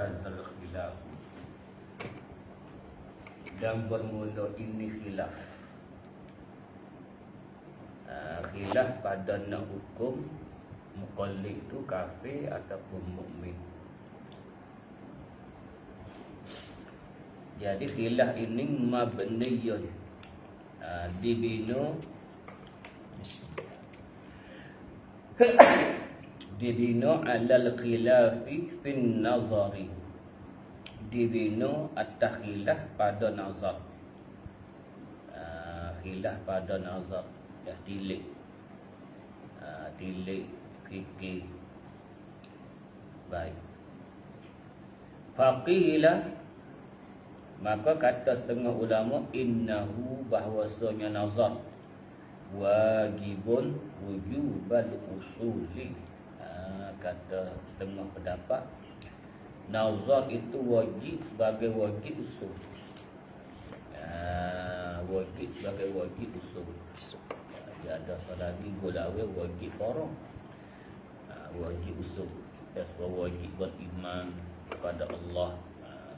hazal khilaf. Dan bermula ini khilaf. Uh, khilaf pada nak hukum muqallid tu kafir ataupun mukmin. Jadi khilaf ini mabniyun. Uh, dibina dibina alal khilafi fin nazari. Dibina atas khilaf pada nazar. Uh, khilaf pada nazar. Ya tilik. Uh, tilik fikir baik. Faqilah maka kata setengah ulama innahu bahwasanya nazar wajibun wujubal usuli kata setengah pendapat nazar itu wajib sebagai wajib usul. Uh, wajib sebagai wajib usul. Dia ada salah lagi gulawe wajib farah uh, wajib usul. Dan wajib beriman kepada Allah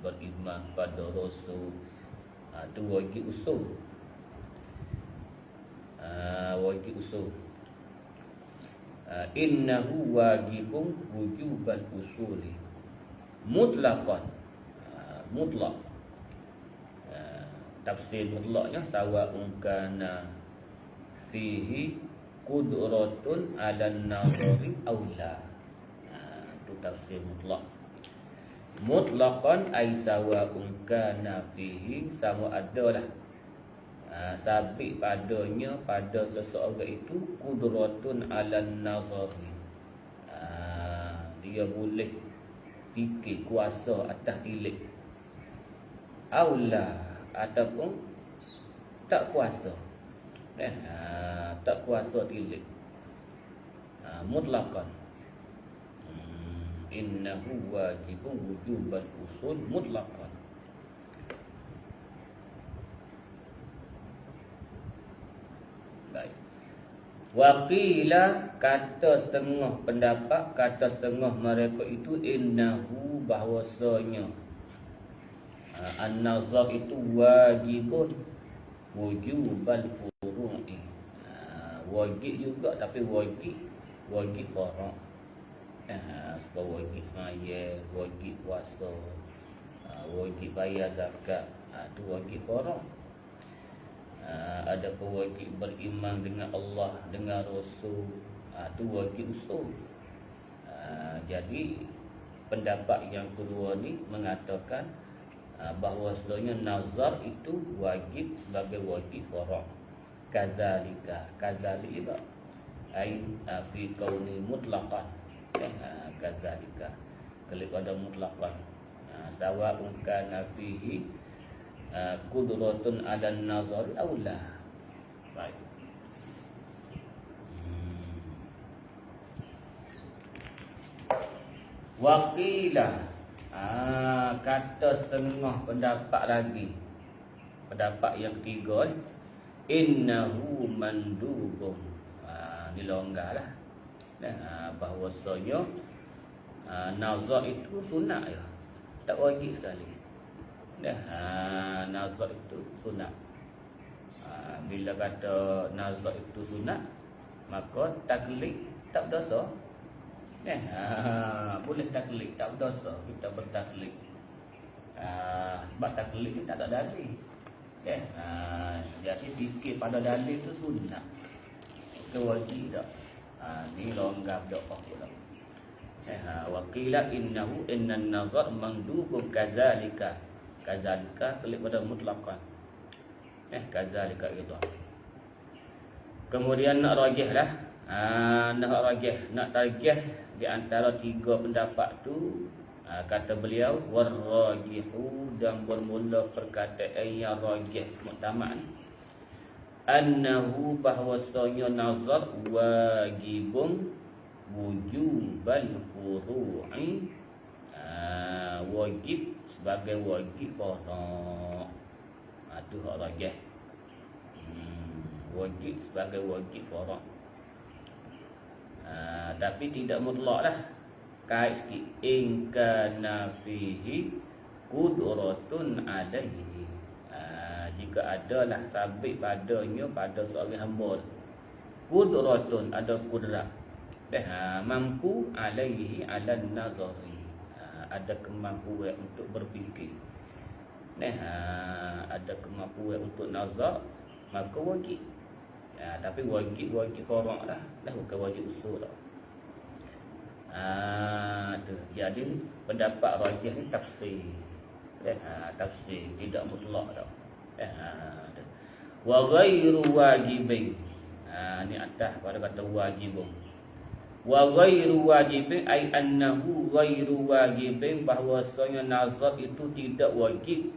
beriman kepada Rasul. Itu uh, wajib usul. Uh, wajib usul innahu wajibun wujubal usuli. Mutlaqan. Uh, mutlaq. Uh, tafsir mutlaknya sawa'un kana fihi qudratun 'ala an-nazari aw la. Itu tafsir mutlak mutlaqan ay sawa'un kana fihi sama adalah Ha, sabit padanya pada seseorang itu kudratun ala nazari. Ha, dia boleh fikir kuasa atas tilik aula ataupun tak kuasa. Eh ha, tak kuasa tilik ha, mutlaqan hmm, innahu wajibun wujuban usul mutlaqan Waqila kata setengah pendapat kata setengah mereka itu innahu bahwasanya. Uh, an-nazar itu wajibun. Wujubal furu'i. Uh, wajib juga tapi wajib. Wajib farah uh, sebab wajib semaya wajib puasa wajib bayar zakat. Itu wajib farah uh, ada pewajib beriman dengan Allah dengan Rasul. Itu uh, wajib usul. Uh, jadi pendapat yang kedua ni mengatakan uh, bahawa sebenarnya nazar itu wajib sebagai wajib farah kazalika. Kazalika ai uh, fi kauni mutlaqan. Eh, uh, kazalika. Kelip pada mutlaqan. Uh, sawa'un kana fihi kudratun uh, ala nazar aula baik. Hmm. waqilah ah kata setengah pendapat lagi. Pendapat yang ketiga innahu mandubun. Ah ni longgarlah nah ah, bahwasanya ah, nazar itu sunat ya tak wajib sekali Dah, ha, nazar itu sunat. Ha, bila kata nazar itu sunat, maka taklid tak dosa. Dah, ha, boleh taklid tak dosa kita bertaklid. Ha, sebab taklid ni tak ada dalil. Eh, ha, jadi fikir pada dalil itu sunat. Kewajib tak. Ha, ni longgar doa pula. Eh, ha, wakila innahu innan nazar mandubun kazalika kazalika kelip pada mutlaqan eh kazalika itu kemudian nak rajih lah ha, nak rajih nak tarjih di antara tiga pendapat tu ha, kata beliau warajihu dan bermula perkataan yang rajih muktamad. Annahu bahwasanya nazar wajibun wujubal furu'i ha, wajib sebagai wajib qada. Ha tu hak rajah. Hmm, wajib sebagai wajib qada. Ha, tapi tidak mutlak lah. kait sikit in kana fihi qudratun alaihi ha, jika adalah sabit padanya pada seorang hamba qudratun ada kudrat eh, ha, mampu alaihi ala nazari ha, ada kemampuan untuk berfikir. Nah, ha, ada kemampuan untuk nazar maka wajib. Ha, tapi wajib wajib korang lah. Dah bukan wajib usul lah ha, tu. jadi pendapat rajih ni tafsir. Eh, ha, tafsir. Tidak mutlak dah. Eh, ha, wa ghairu wajibin. Ha, ni atas pada kata wajibun wa ghairu wajibin ai annahu ghairu wajibin bahwasanya nazar itu tidak wajib.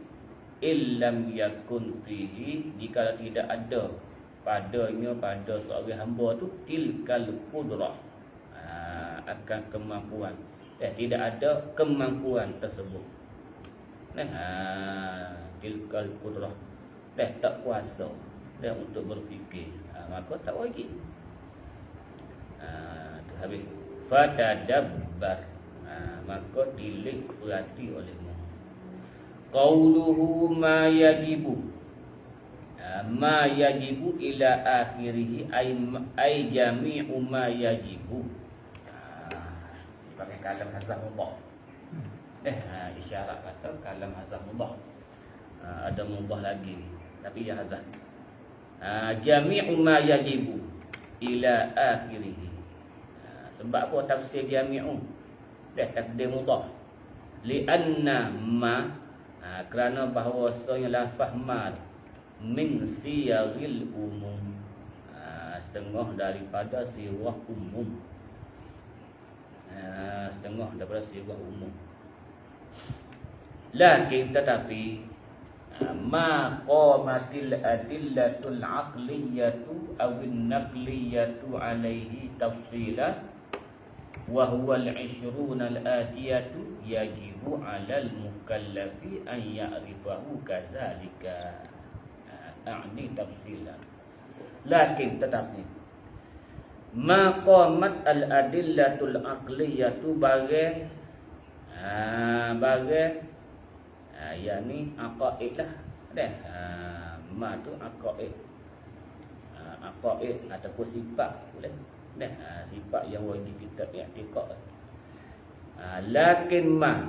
Illam yakun fihi jika tidak ada padanya pada seorang hamba tu tilkal qudrah. Ha, akan kemampuan. Eh, tidak ada kemampuan tersebut. Nah ha, tilkal qudrah. Eh, tak kuasa. Eh, untuk berfikir. Ha, maka tak wajib. Ha, habis. Fatadabbar ha, maka dilik perhati olehmu Qauluhu ma yajibu. Ha, Ma yajibu ila akhirih Ay, ay jami'u ma yajibu. Ha, Pakai kalam hazah mubah. Eh, ha, isyarat kata kalam hazah mubah. Ha, Ada mubah lagi Tapi ya hazah. Ha, Jami'u ma yajibu Ila akhirih ha, Sebab apa tafsir jami'u Dah takdir mubah Lianna ma ha, kerana bahawasanya lafaz mad min siyaril umum. Ha, setengah daripada sirah umum. Ha, setengah daripada sirah umum. Lakin tetapi ha, ma qamatil adillatul aqliyatu awin naqliyatu alaihi tafsilan wa huwa al-ishruna al-atiyatu yajibu 'ala al-mukallafi an ya'rifahu kadzalika a'ni tafsilan lakin tetapi ma qamat al-adillatul aqliyatu bagai ha bagai ha yakni aqaid lah. Dah ha, ma tu aqaid. Ha, aqaid ataupun sifat boleh Nah, ha, sifat yang wajib kita i'tiqad. Ha, lakin ma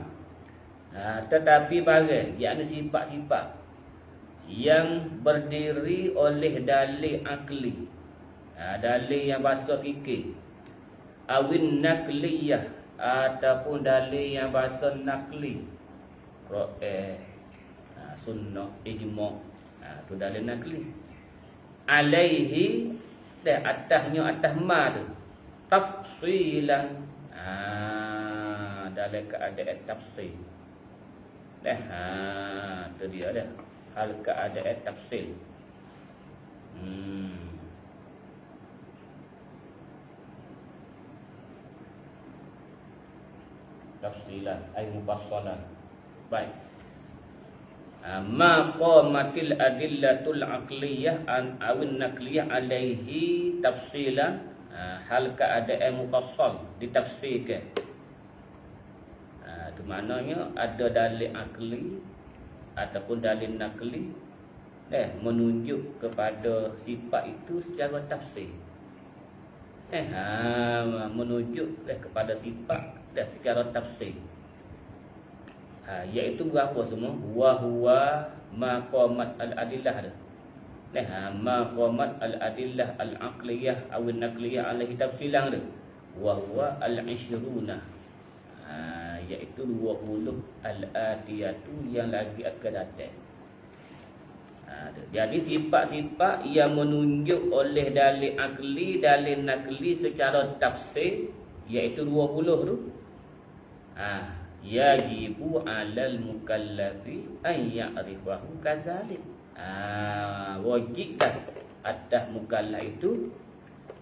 ha, tetapi bagi yakni sifat-sifat yang berdiri oleh dalil akli. Ha, dalil yang bahasa fikir. Awin nakliyah ataupun dalil yang bahasa nakli. Qur'an, ha, sunnah, ijma'. Ha, tu dalil nakli. Alaihi dan atasnya atas ma tu tafsilan. Ha dalam keadaan tafsir dah ha tu dia dah. Hal keadaan tafsir hmm. Tafsilan ay mufassalan. Baik ma qamatil adillatul aqliyah an awin nakliyah alaihi tafsilan ha, hal keadaan mufassal ditafsirkan. Ha, itu maknanya ada dalil akli ataupun dalil nakli eh menunjuk kepada sifat itu secara tafsir. Eh ha, menunjuk eh, kepada sifat dan secara tafsir ha, iaitu berapa semua? Wa huwa maqamat al adillah dah nah ha, maqamat al adillah al aqliyah aw al naqliyah alaihi tafsilan dah wa huwa al ishruna ha, iaitu 20 al atiyatu yang lagi akan datang. Ha, jadi sifat-sifat yang menunjuk oleh dalil akli dalil nakli secara tafsir iaitu 20 tu. Ha, yajibu 'alal mukallafi an ya'rifahu kadzalik. Ah, wajib dah atas mukallaf itu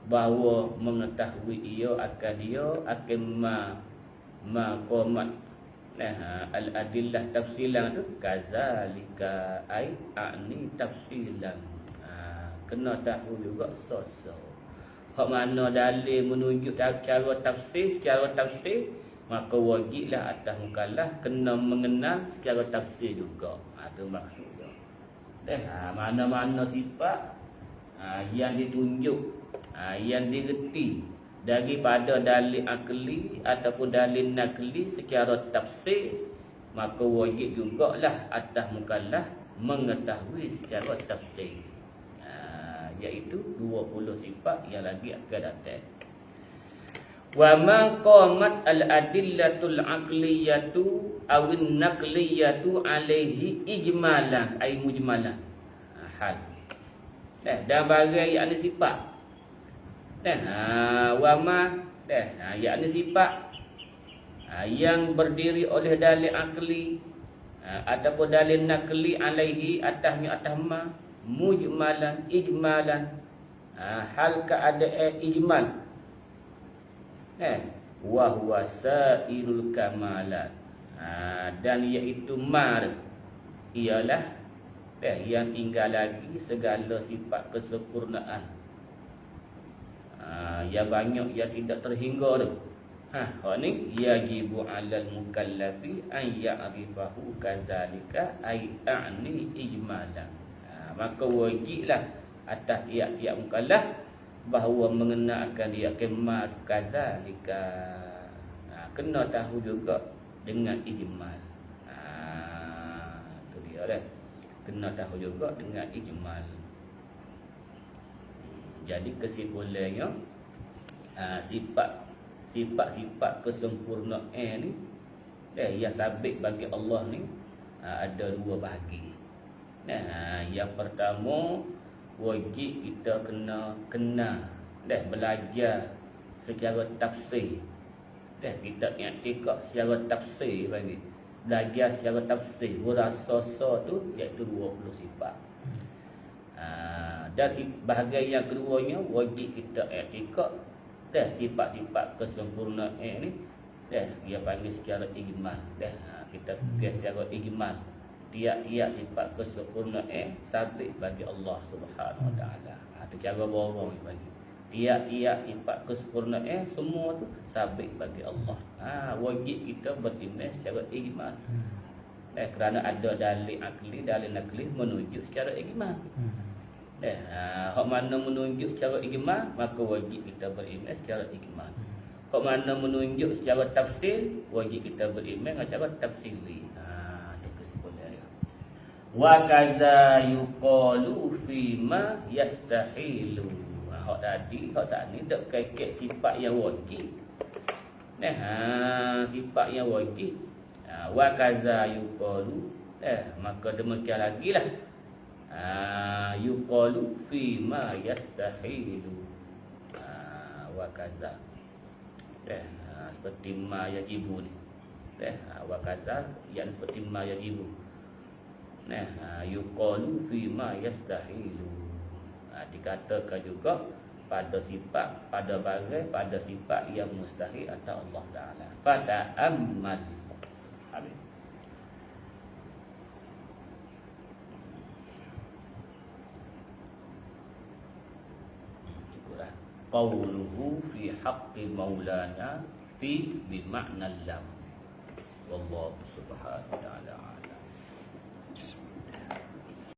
bahawa mengetahui ia akan dia akan ma ma qamat. Nah al adillah tafsilan tu kazalika ai ani tafsilan. Ha, kena tahu juga sosok hak mana dalil menunjuk cara tafsir secara tafsir maka wajiblah atas mukallaf kena mengenal secara tafsir juga. Ha tu maksudnya. Dah ha, mana-mana sifat ha, yang ditunjuk, ha, yang digerti daripada dalil akli ataupun dalil nakli secara tafsir maka wajib jugalah atas mukallaf mengetahui secara tafsir. Ha, iaitu 20 sifat yang lagi akan datang. Wa ma qamat al-adillatul aqliyatu aw an-naqliyatu alaihi ijmalan. Ay mujmalan. Ha, hal. Dah dan bagai ada sifat. Dah, ha, wama dah, ha, yakni sifat. Ha, yang berdiri oleh dalil akli ha, ataupun dalil nakli alaihi atasnya atas ma mujmalan ijmalan. Ha, hal keadaan ijmal eh wa huwa kamalat. Ha, dan iaitu mar ialah eh, yang tinggal lagi segala sifat kesempurnaan. Ha, yang banyak yang tidak terhingga tu. Ha hak ni yajibu 'alal mukallafi an ya'rifahu kadzalika ai a'ni ijmalan. Ha, maka wajiblah atas tiap-tiap mukallaf bahawa mengenalkan dia kemat kadzalika ha, kena tahu juga dengan ijmal. Ha tu dia dah kena tahu juga dengan ijmal. Jadi kesimpulannya uh, sifat sifat-sifat kesempurnaan ni eh, yang sabit bagi Allah ni uh, ada dua bahagi. Nah, yang pertama wajib kita kena kena dah belajar secara tafsir. Dah kita i'tikad secara tafsir bagi belajar secara tafsir rasa tu iaitu 20 sifat. Ha, dan bahagian yang keduanya wajib kita etikad dah sifat-sifat kesempurnaan ni dah dia panggil secara ijmal dah ha, kita fikir secara ijmal tiap-tiap sifat kesempurnaan sabit bagi Allah Subhanahu Wa Taala. Ha tu cara borong bagi. Tiap-tiap sifat kesempurnaan semua tu sabit bagi Allah. Ha wajib kita beriman secara ijmal. Eh kerana ada dalil akli, dalil nakli menuju secara ijmal. Hmm. Eh, ha, hak mana menunjuk secara ijmal, maka wajib kita beriman secara ijmal. Hak mana menunjuk secara tafsir, wajib kita beriman secara tafsiri. Ha, itu kesimpulan dia. Wa kaza yuqalu fi ma yastahilu. Ha, hak tadi, hak saat ni dak kekek sifat yang wajib. Nah, ha, sifat yang wajib. Ha, wa kaza yuqalu. Eh, maka demikian lagi lah Ah, yuqalu fi ma yastahilu ah, wa kaza eh ha, seperti ma yajibu ni eh ha, wa kaza yang seperti ma yajibu nah ha, yuqalu fi ma yastahilu. Ha, dikatakan juga pada sifat pada bagai pada sifat yang mustahil atau Allah taala. Pada amal habis. Qawluhu fi haqqi maulana fi bi ma'na lam wallahu subhanahu wa ta'ala